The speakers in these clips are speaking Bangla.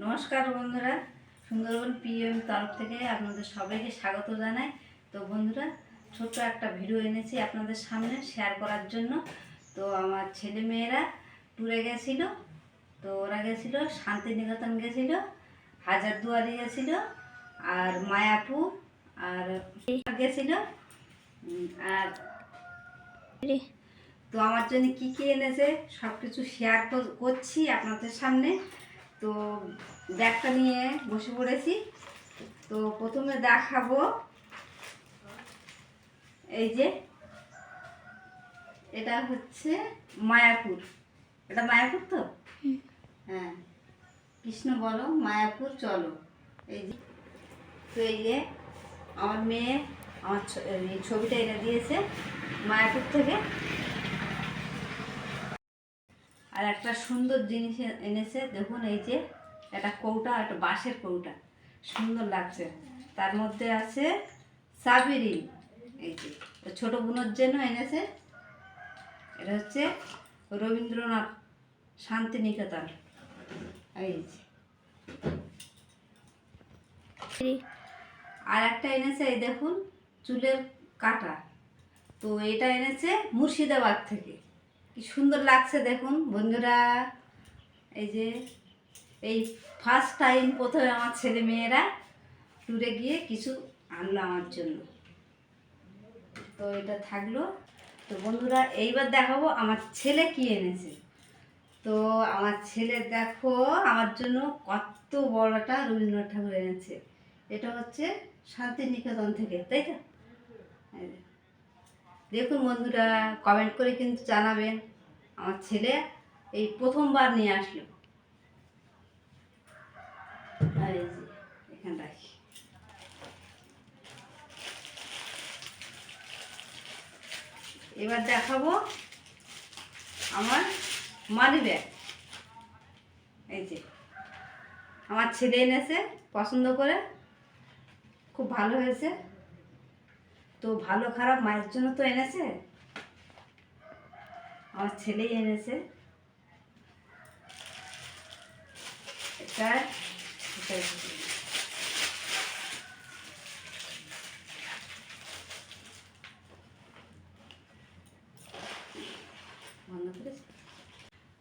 নমস্কার বন্ধুরা, সুন্দরবন পিএম তরফ থেকে আপনাদের সবাইকে স্বাগত জানাই। তো বন্ধুরা, ছোট্ট একটা ভিডিও এনেছি আপনাদের সামনে শেয়ার করার জন্য। তো আমার ছেলে মেয়েরা ট্যুরে গেছিল, তো ওরা গেছিল, শান্তিনিকেতন গেছিল, হাজারদুয়ারি গেছিল, আর মায়াপুর, আর গেছিল আর তো আমার জন্য কি কি এনেছে সব কিছু শেয়ার করছি আপনাদের সামনে। তো ব্যাগটা নিয়ে বসে পড়েছি। তো প্রথমে দেখাবো। এই যে এটা হচ্ছে মায়াপুর। এটা মায়াপুর তো? হ্যাঁ। কৃষ্ণ বলো মায়াপুর চলো। এই যে তো এই যে আমার মেয়ে আমার ছবিটা এনে দিয়েছে মায়াপুর থেকে। আর একটা সুন্দর জিনিস এনেছে, দেখুন এই যে, একটা কৌটা একটা বাঁশের কৌটা। সুন্দর লাগছে। তার মধ্যে আছে সাবিরিন এই যে ছোটো বোনের জন্য এনেছে। এটা হচ্ছে রবীন্দ্রনাথ শান্তিনিকেতন। এই যে। আর একটা এনেছে, এই দেখুন, চুলের কাটা। তো এটা এনেছে মুর্শিদাবাদ থেকে। কি সুন্দর লাগছে দেখুন। বন্ধুরা, এই যে, এই ফার্স্ট টাইম প্রথমে আমার ছেলে মেয়েরা ট্যুরে গিয়ে কিছু আনলো আমার জন্য। তো এটা থাকল। তো বন্ধুরা, এইবার দেখাবো আমার ছেলে কি এনেছে। তো আমার ছেলে দেখো, আমার জন্য কত বড়টা রবীন্দ্রনাথ ঠাকুর এনেছে। এটা হচ্ছে শান্তিনিকেতন থেকে, তাই তো। দেখুন বন্ধুরা কমেন্ট করে কিন্তু জানাবেন। আমার ছেলে এই প্রথমবার নিয়ে আসলো। আর এই যে, এখানে রাখি। এবার দেখাবো আমার মানি ব্যাগ এই যে, আমার ছেলে এনেছে, পছন্দ করে। খুব ভালো হয়েছে। তো ভালো খারাপ মায়ের জন্য তো এনেছে? আমার ছেলেই এনেছে। এটা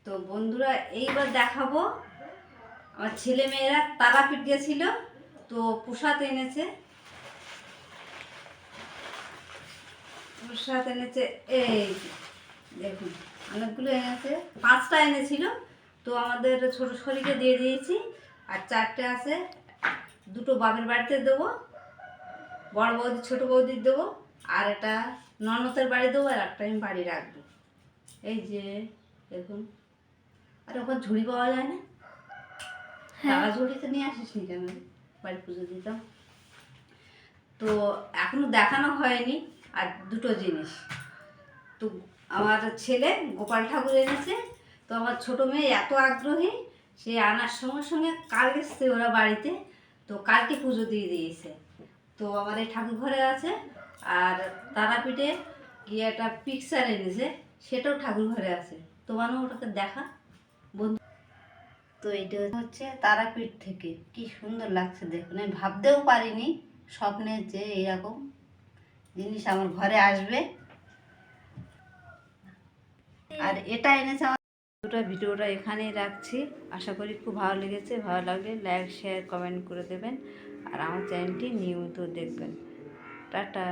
তো বন্ধুরা, এইবার দেখাবো। আমার ছেলে মেয়েরা তারাপীঠ গেছিল তো প্রসাদ এনেছে। প্রসাদ এনেছে এই দেখুন অনেকগুলো এনেছে পাঁচটা এনেছিল তো আমাদের ছোট শরীরকে দিয়ে দিয়েছি আর চারটে আছে দুটো বাপের বাড়িতে দেবো বড় বৌদি ছোট বৌদির দেবো আর এটা ননদের বাড়ি দেবো আর একটা আমি বাড়ি রাখব। এই যে দেখুন আর ওখানে ঝুড়ি পাওয়া যায় না? টাকা ঝুড়িতে নিয়ে আসিস নি কেন? বাড়ি পুজো দিতাম। তো এখনও দেখানো হয়নি আর দুটো জিনিস। তো আমার ছেলে গোপাল ঠাকুর এনেছে, তো আমার ছোটো মেয়ে এত আগ্রহী, সে আনার সঙ্গে সঙ্গে কাল এসছে ওরা বাড়িতে, তো কালকে পুজো দিয়ে দিয়েছে। তো আমার এই ঠাকুর ঘরে আছে, আর তারাপীঠে গিয়ে একটা পিকচার এনেছে, সেটাও ঠাকুর ঘরে আছে। তোমারও ওটাকে দেখা, বন্ধু। তো এটা হচ্ছে তারাপীঠ থেকে, কি সুন্দর লাগছে দেখুন, আমি ভাবতেও পারিনি স্বপ্নের যে এরকম জিনিস আমার ঘরে আসবে। আর এটা এনেছে আমার দুটো ভিডিওটা এখানেই রাখছি। আশা করি খুব ভালো লেগেছে। ভালো লাগলে লাইক, শেয়ার, কমেন্ট করে দেবেন। আর আমার চ্যানেলটি নিয়মিত দেখবেন। টাটা।